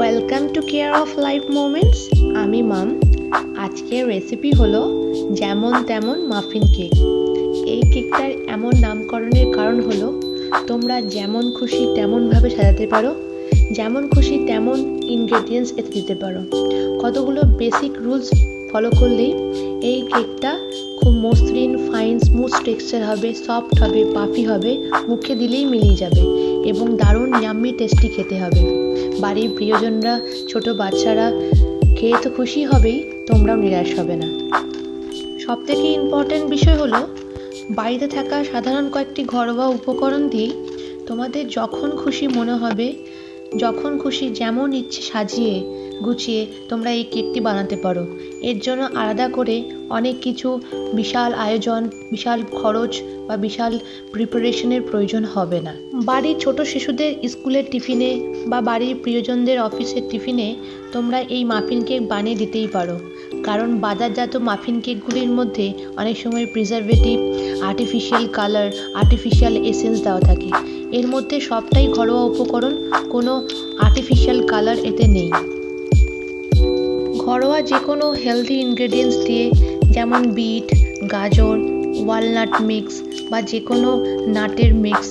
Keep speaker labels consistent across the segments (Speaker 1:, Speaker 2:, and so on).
Speaker 1: Welcome to care of life moments আমি মাম। আজকের recipe হলো যেমন তেমন মাফিন কেক এই কেকটার এমন নামকরণের কারণ হলো, তোমরা যেমন খুশি তেমনভাবে সাজাতে পারো, যেমন খুশি তেমন ইনগ্রেডিয়েন্টস এতে দিতে পারো। কতগুলো বেসিক রুলস ফলো করলেই এই কেকটা খুব মসৃণ ফাইন স্মুথ টেক্সচার হবে সফট হবে পাফি হবে, মুখে দিলেই মিলিয়ে যাবে এবং দারুণ ইয়াম্মি টেস্টি খেতে হবে। বাড়ির প্রিয়জনরা, ছোট বাচ্চারা খেয়ে তো খুশি হবেই, তোমরাও নিরাশ হবে না। সব থেকে ইম্পর্ট্যান্ট বিষয় হলো, বাড়িতে থাকা সাধারণ কয়েকটি ঘরোয়া উপকরণ দিয়েই তোমাদের যখন খুশি মনে হবে, যখন খুশি যেমন ইচ্ছে সাজিয়ে গুছিয়ে তোমরা এই কেকটি বানাতে পারো। এর জন্য আলাদা করে অনেক কিছু বিশাল আয়োজন, বিশাল খরচ বা বিশাল প্রিপারেশনের প্রয়োজন হবে না। বাড়ির ছোট শিশুদের স্কুলের টিফিনে বা বাড়ির প্রিয়জনদের অফিসের টিফিনে তোমরা এই মাফিন কেক বানিয়ে দিতেই পারো। কারণ বাজারজাত মাফিন কেকগুলির মধ্যে অনেক সময় preservative artificial colour artificial essence দেওয়া থাকে। এর মধ্যে সবটাই ঘরোয়া উপকরণ, কোনো আর্টিফিশিয়াল কালার এতে নেই। ঘরোয়া যে কোনো হেলদি ইনগ্রেডিয়েন্টস দিয়ে, যেমন বিট, গাজর ওয়ালনাট মিক্স বা যে কোনো নাটের মিক্স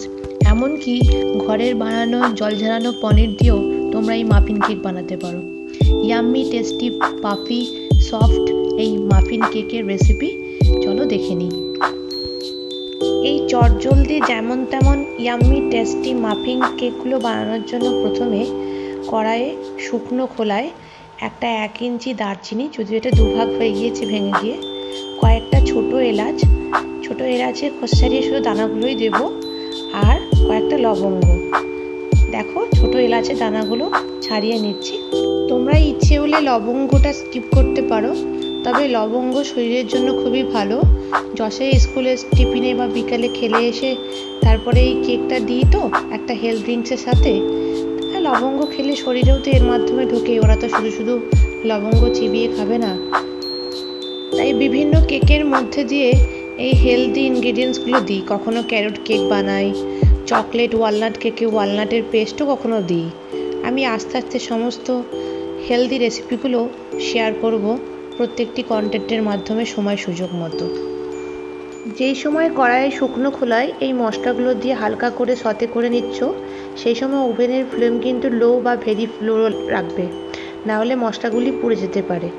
Speaker 1: এমনকি ঘরের বানানো, জল ঝরানো পনির দিয়েও তোমরা এই মাফিন কেক বানাতে পারো। ইয়াম্মি টেস্টি পাফি সফট এই মাফিন কেকের রেসিপি চলো দেখে নিই। এই চটজলদি যেমন তেমন ইয়াম্মি টেস্টি মাফিন কেকগুলো বানানোর জন্য প্রথমে কড়াইয়ে শুকনো খোলায় একটা এক ইঞ্চি দারচিনি, যদিও এটা দুভাগ হয়ে গিয়েছে ভেঙে গিয়ে, কয়েকটা ছোট এলাচ, ছোট এলাচের খোস ছাড়িয়ে শুধু দানাগুলোই দেব, আর কয়েকটা লবঙ্গ। দেখো, ছোট এলাচের দানাগুলো ছাড়িয়ে নিচ্ছি। তোমরা ইচ্ছে হলে লবঙ্গটা স্কিপ করতে পারো, তবে লবঙ্গ শরীরের জন্য খুবই ভালো। যশে স্কুলে টিফিনে বা বিকালে খেলে এসে তারপরে এই কেকটা দিই তো, একটা হেলথ ড্রিঙ্কসের সাথে। লবঙ্গ খেলে শরীরেও তো এর মাধ্যমে ঢোকে। ওরা তো শুধু শুধু লবঙ্গ চিবিয়ে খাবে না। তাই বিভিন্ন কেকের মধ্যে দিয়ে এই হেলদি ইনগ্রিডিয়েন্টসগুলো দিই। কখনো ক্যারট কেক বানাই চকলেট ওয়ালনাট কেকে ওয়ালনাটের পেস্টও কখনো দিই। আমি আস্তে আস্তে সমস্ত হেলদি রেসিপিগুলো শেয়ার করব প্রত্যেকটি কন্টেন্টের মাধ্যমে সময় সুযোগ মতো। যেই সময় কড়াইয়ে শুকনো খোলায় এই মশলাগুলো দিয়ে হালকা করে সতে করে নিচ্ছ, সেই সময় ওভেনের ফ্লেম কিন্তু লো বা ভেরি লো রাখবে। নাহলে মশলাগুলি পুড়ে যেতে পারে।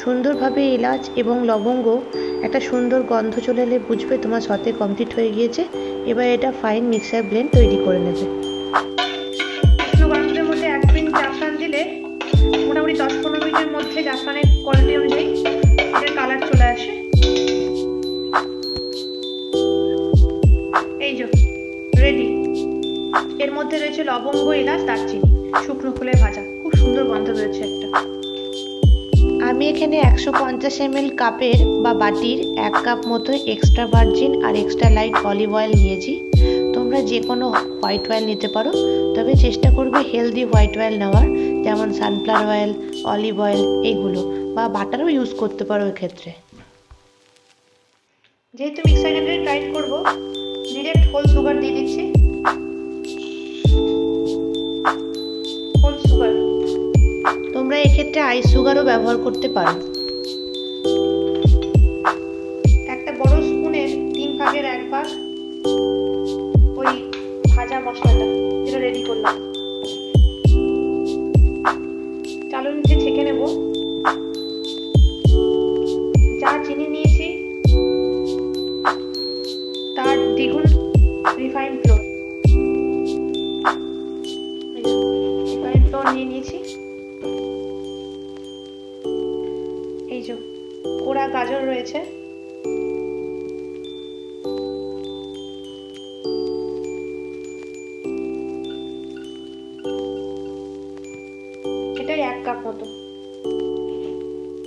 Speaker 1: সুন্দরভাবে এলাচ এবং লবঙ্গ একটা সুন্দর গন্ধ চলে এলে বুঝবে তোমার সতে কমপ্লিট হয়ে গিয়েছে, এবার এটা ফাইন মিক্সার ব্লেন্ড তৈরি করে নেবে। মধ্যে এক মিনিট জাফরান দিলে মোটামুটি দশ পনেরো মিনিটের মধ্যে জাফরানের কোয়ালিটি অনুযায়ী এর মধ্যে রয়েছে লবঙ্গ এলাচ দারচিনি শুকনো ফুলের ভাজা। খুব সুন্দর গন্ধ রয়েছে একটা। আমি এখানে একশো পঞ্চাশ এমএল কাপের বা বাটির এক কাপ মতো এক্সট্রা ভার্জিন আর এক্সট্রা লাইট অলিভ অয়েল নিয়েছি। তোমরা যে কোনো হোয়াইট অয়েল নিতে পারো। তবে চেষ্টা করবে হেলদি হোয়াইট অয়েল নেওয়ার যেমন সানফ্লাওয়ার অয়েল অলিভ অয়েল এইগুলো বা বাটারও ইউজ করতে পারো এক্ষেত্রে। যেহেতু মিক্সার গ্রাইন্ডারে গ্রাইন্ড করব ডিরেক্ট হোল সুগার দিয়ে দিচ্ছি। হোল সুগার তোমরা এক্ষেত্রে আইস সুগারও ব্যবহার করতে পারো। একটা বড় স্পুনের তিন ভাগের এক ভাগ ওই ভাজা মশলাটা। কাপ মতো।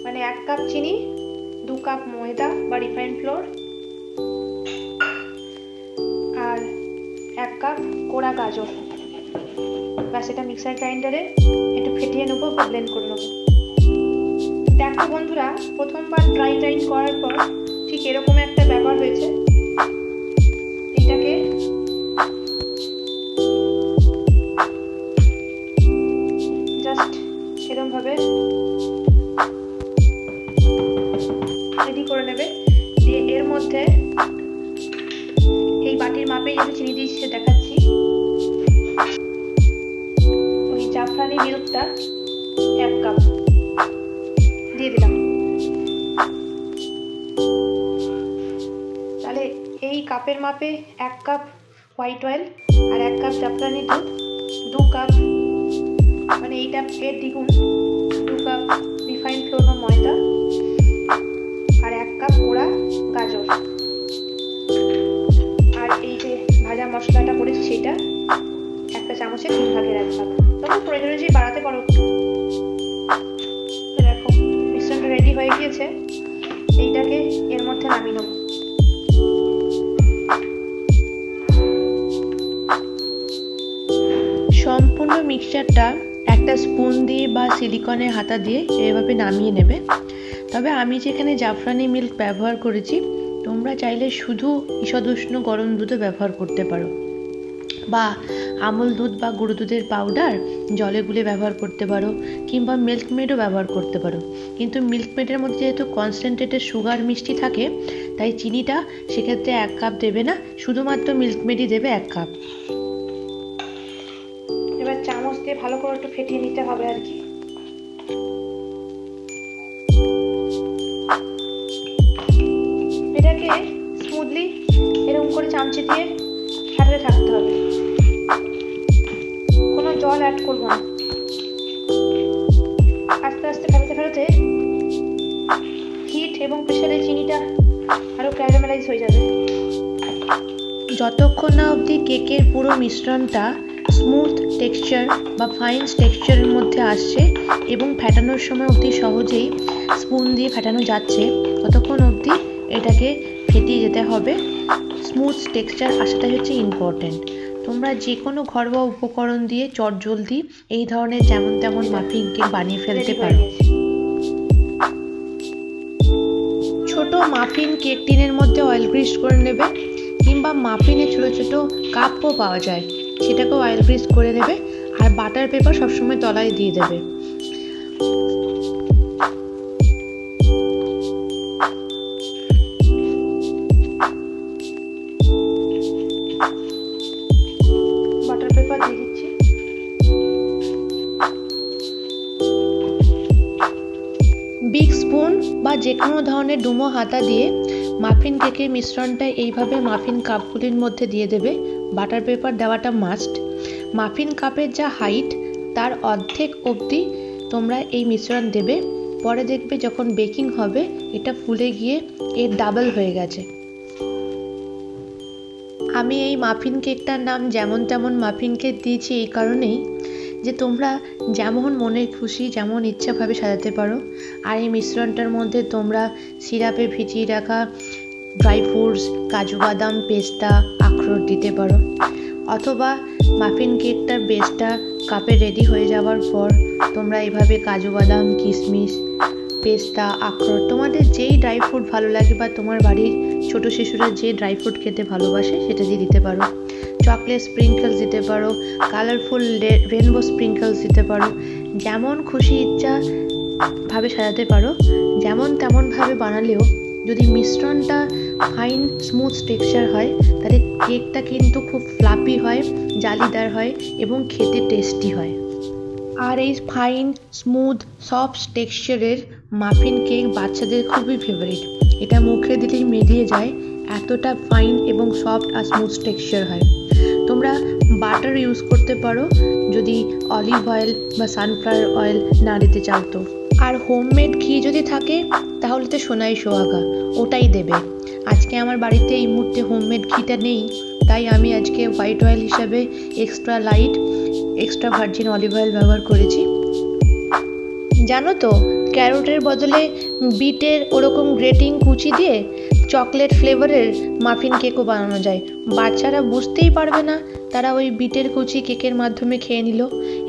Speaker 1: মানে এক কাপ চিনি, দু কাপ ময়দা বা রিফাইন ফ্লোর আর এক কাপ কোড়া গাজর। ব্যাস, এটা মিক্সার গ্রাইন্ডারে একটু ফেটিয়ে নেব বা ব্লেন্ড করে নেব। দেখো বন্ধুরা, প্রথমবার ড্রাই টাইন করার পর ঠিক এরকম একটা ব্যাপার হয়েছে। মাপে এক কাপ হোয়াইট অয়েল আর এক কাপ জাফরানি দুধ, দু কাপ মানে এইটা এর দ্বিগুণ, দু কাপ রিফাইন্ড ফ্লোর বা ময়দা। মিক্সচারটা একটা স্পুন দিয়ে বা সিলিকনের হাতা দিয়ে এভাবে নামিয়ে নেবে। তবে আমি যেখানে জাফরানি মিল্ক ব্যবহার করেছি, তোমরা চাইলে শুধু ঈষদুষ্ণ গরম দুধও ব্যবহার করতে পারো। বা আমল দুধ বা গুঁড়ো দুধের পাউডার জলে গুলে ব্যবহার করতে পারো, কিংবা মিল্ক মেডও ব্যবহার করতে পারো। কিন্তু মিল্ক মেডের মধ্যে যেহেতু কনসেন্ট্রেটেড সুগার মিষ্টি থাকে, তাই চিনিটা সেক্ষেত্রে এক কাপ দেবে না, শুধুমাত্র মিল্ক মেডই দেবে এক কাপ দিয়ে ভালো করে একটু ফেটিয়ে নিতে হবে আর কি। এটাকে স্মুথলি এরকম করে চামচে দিয়ে ফেটাতে থাকতে হবে। কোনো জল অ্যাড করব না। আস্তে আস্তে ফেটাতে ফেটাতে হিট এবং প্রেশারে চিনিটা আরও ক্যারামেলাইজ হয়ে যাবে। যতক্ষণ না অবধি কেকের পুরো মিশ্রণটা স্মুথ টেক্সচার বা ফাইন টেক্সচারের মধ্যে আসছে এবং ফেটানোর সময় অতি সহজেই স্পুন দিয়ে ফেটানো যাচ্ছে। ততক্ষণ অবধি এটাকে ফেটিয়ে যেতে হবে। স্মুথ টেক্সচার আসাটাই হচ্ছে ইম্পর্ট্যান্ট তোমরা যে কোনো ঘরোয়া উপকরণ দিয়ে চটজলদি এই ধরনের যেমন তেমন মাফিন কেক বানিয়ে ফেলতে পারো। ছোট মাফিন কেক টিনের মধ্যে অয়েল গ্রিস করে নেবে কিংবা মাফিনের ছোট ছোট কাপও পাওয়া যায়। সেটাকেও অয়েল গ্রিস করে নেবে আর বাটার পেপার সবসময় তলায় দিয়ে দেবে। দিচ্ছি। বিগ স্পুন বা যে কোনো ধরনের ডুমো হাতা দিয়ে মাফিন কেকের মিশ্রণটা এইভাবে মাফিন কাপগুলির মধ্যে দিয়ে দেবে। বাটার পেপার দেওয়াটা মাস্ট মাফিন কাপের যা হাইট তার অর্ধেক অবধি তোমরা এই মিশ্রণ দেবে। পরে দেখবে যখন বেকিং হবে, এটা ফুলে গিয়ে এর ডাবল হয়ে গেছে। আমি এই মাফিন কেকটার নাম যেমন তেমন মাফিন কেক দিয়েছি এই কারণেই যে তোমরা যেমন মনে খুশি, যেমন ইচ্ছাভাবে সাজাতে পারো। আর এই মিশ্রণটার মধ্যে তোমরা সিরাপে ভিজিয়ে রাখা ড্রাই ফ্রুটস কাজু বাদাম, পেস্তা আখরোট দিতে পারো। অথবা মাফিন কেকটার বেসটা কাপে রেডি হয়ে যাওয়ার পর তোমরা এভাবে কাজু বাদাম, কিশমিশ, পেস্তা, আখরোট, তোমাদের যেই ড্রাই ফ্রুট ভালো লাগে বা তোমার বাড়ির ছোট শিশুরা যে ড্রাই ফ্রুট খেতে ভালোবাসে সেটা দিয়ে দিতে পারো। চকলেট স্প্রিঙ্কলস দিতে পারো কালারফুল রেনবো স্প্রিঙ্কলস দিতে পারো। যেমন খুশি ইচ্ছা ভাবে সাজাতে পারো, যেমন তেমনভাবে বানালেও যদি মিশ্রণটা ফাইন স্মুথ টেক্সচার হয়, তাহলে কেকটা কিন্তু খুব ফ্লাপি হয়, জালিদার হয় এবং খেতে টেস্টি হয়। আর এই ফাইন স্মুথ সফট টেক্সচারের মাফিন কেক বাচ্চাদের খুবই ফেভারিট এটা মুখে দিলেই মিলিয়ে যায়, এতটা ফাইন এবং সফট আর স্মুথ টেক্সচার হয়। তোমরা বাটার ইউজ করতে পারো, যদি অলিভ অয়েল বা সানফ্লাওয়ার অয়েল না দিতে চাও তো। আর হোমমেড ঘি যদি থাকে, তাহলে তো সোনাই সোহাগা, ওটাই দেবে। আজকে আমার বাড়িতে এই মুহূর্তে হোমমেড ঘিটা নেই, তাই আমি আজকে হোয়াইট অয়েল হিসাবে extra light extra virgin olive oil ব্যবহার করেছি। জানো তো ক্যারোটের বদলে বিটের ওরকম গ্রেটিং কুচি দিয়ে চকলেট ফ্লেভারের মাফিন কেকও বানানো যায়। বাচ্চারা বুঝতেই পারবে না, তারা ওই বিটের কুচি কেকের মাধ্যমে খেয়ে নিল।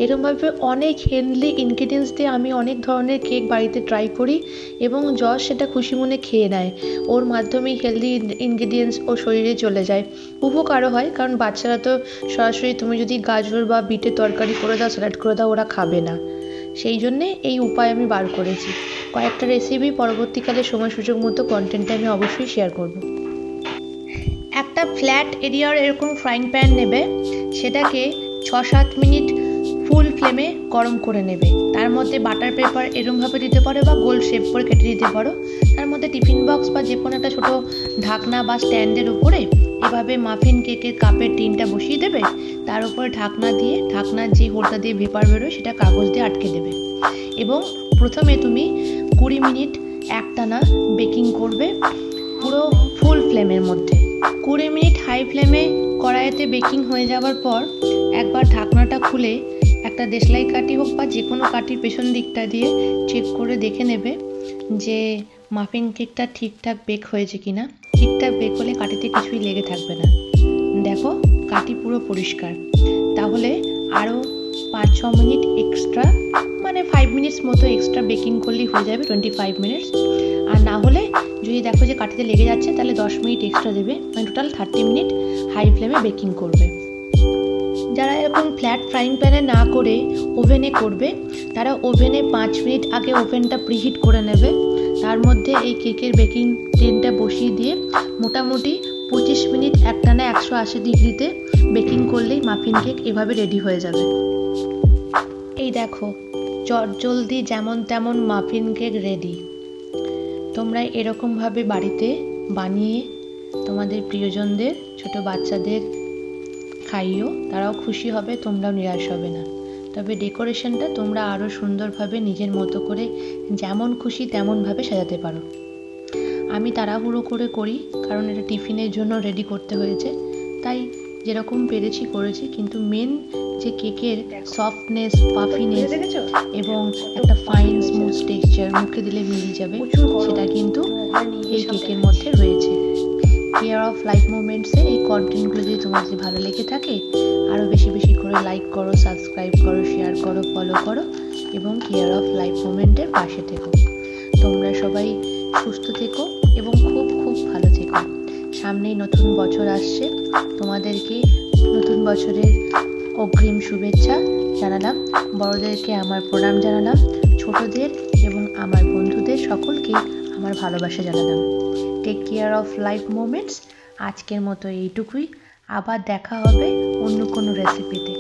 Speaker 1: এরকমভাবে অনেক হেলদি ইনগ্রিডিয়েন্টস দিয়ে আমি অনেক ধরনের কেক বাড়িতে ট্রাই করি এবং জজ সেটা খুশি মনে খেয়ে নেয়। ওর মাধ্যমেই হেলদি ইনগ্রিডিয়েন্টস ও শরীরে চলে যায়। উপকারও হয়, কারণ বাচ্চারা তো সরাসরি তুমি যদি গাজর বা বিটের তরকারি করে দাও স্যালাড করে দাও, ওরা খাবে না। সেই জন্যে এই উপায় আমি বার করেছি। কয়েকটা রেসিপি পরবর্তীকালে সময়, সুযোগ মতো কন্টেন্টে আমি অবশ্যই শেয়ার করব। একটা ফ্ল্যাট এরিয়ার এরকম ফ্রাইং প্যান নেবে, সেটাকে ছ সাত মিনিট ফুল ফ্লেমে গরম করে নেবে। তার মধ্যে বাটার পেপার এরমভাবে দিতে পারো বা গোল শেপ করে কেটে দিতে পারো। তার মধ্যে টিফিন বক্স বা যে কোনো একটা ছোটো ঢাকনা বা স্ট্যান্ডের উপরে এভাবে মাফিন কেকের কাপের টিনটা বসিয়ে দেবে। তার উপরে ঢাকনা দিয়ে, ঢাকনার যে হোলটা দিয়ে ভেপার বেরোয়, সেটা কাগজ দিয়ে আটকে দেবে। এবং প্রথমে তুমি কুড়ি মিনিট একটানা বেকিং করবে পুরো ফুল ফ্লেমের মধ্যে। কুড়ি মিনিট হাই ফ্লেমে কড়াইতে বেকিং হয়ে যাওয়ার পর একবার ঢাকনাটা খুলে একটা দেশলাই কাঠি হোক বা যে কোনো কাঠির পেছন দিকটা দিয়ে চেক করে দেখে নেবে যে মাফিন কেকটা ঠিকঠাক বেক হয়েছে কি না ঠিকঠাক বেক হলে কাঠিতে কিছুই লেগে থাকবে না। দেখো, কাঠি পুরো পরিষ্কার। তাহলে আরও পাঁচ ছ মিনিট এক্সট্রা মিনিটস মতো এক্সট্রা বেকিং করলেই হয়ে যাবে টোয়েন্টি ফাইভ মিনিটস আর না হলে যদি দেখো যে কাঠিতে লেগে যাচ্ছে, তাহলে দশ মিনিট এক্সট্রা দেবে। মানে টোটাল থার্টি মিনিট হাই ফ্লেমে বেকিং করবে। যারা এরকম ফ্ল্যাট ফ্রাইং প্যানে না করে ওভেনে করবে, তারা ওভেনে পাঁচ মিনিট আগে ওভেনটা প্রিহিট করে নেবে। তার মধ্যে এই কেকের বেকিং টিনটা বসিয়ে দিয়ে মোটামুটি পঁচিশ মিনিট একটানা একশো আশি ডিগ্রিতে বেকিং করলেই মাফিন কেক এভাবে রেডি হয়ে যাবে। এই দেখো চট জলদি যেমন তেমন মাফিন কেক রেডি তোমরা এরকমভাবে বাড়িতে বানিয়ে তোমাদের প্রিয়জনদের, ছোট বাচ্চাদের খাইও, তারাও খুশি হবে, তোমরাও নিরাশ হবে না। তবে ডেকোরেশনটা তোমরা আরও সুন্দরভাবে নিজের মতো করে যেমন খুশি তেমনভাবে সাজাতে পারো। আমি তাড়াহুড়ো করে করি, কারণ এটা টিফিনের জন্য রেডি করতে হয়েছে। তাই যেরকম পেরেছি করেছি, কিন্তু মেন যে কেকের সফটনেস পাফিনেস এবং একটা ফাইন স্মুথ টেক্সচার মুখে দিলে মিলিয়ে যাবে সেটা কিন্তু এই কেকের মধ্যে রয়েছে। কেয়ার অফ লাইফ মুভমেন্টসে এই কন্টেন্টগুলো যদি তোমার যদি ভালো লেগে থাকে আরও বেশি বেশি করে লাইক করো সাবস্ক্রাইব করো শেয়ার করো ফলো করো এবং কেয়ার অফ লাইফ মুভমেন্টের পাশে থেকো। তোমরা সবাই সুস্থ থেকো এবং খুব খুব ভালো থেকো। সামনেই নতুন বছর আসছে। তোমাদেরকে নতুন বছরের অগ্রিম শুভেচ্ছা জানালাম। বড়দেরকে আমার প্রণাম জানালাম। ছোটদের এবং আমার বন্ধুদের সকলকে আমার ভালোবাসা জানালাম। Take care of life moments আজকের মতো এইটুকুই। আবার দেখা হবে অন্য কোনো রেসিপিতে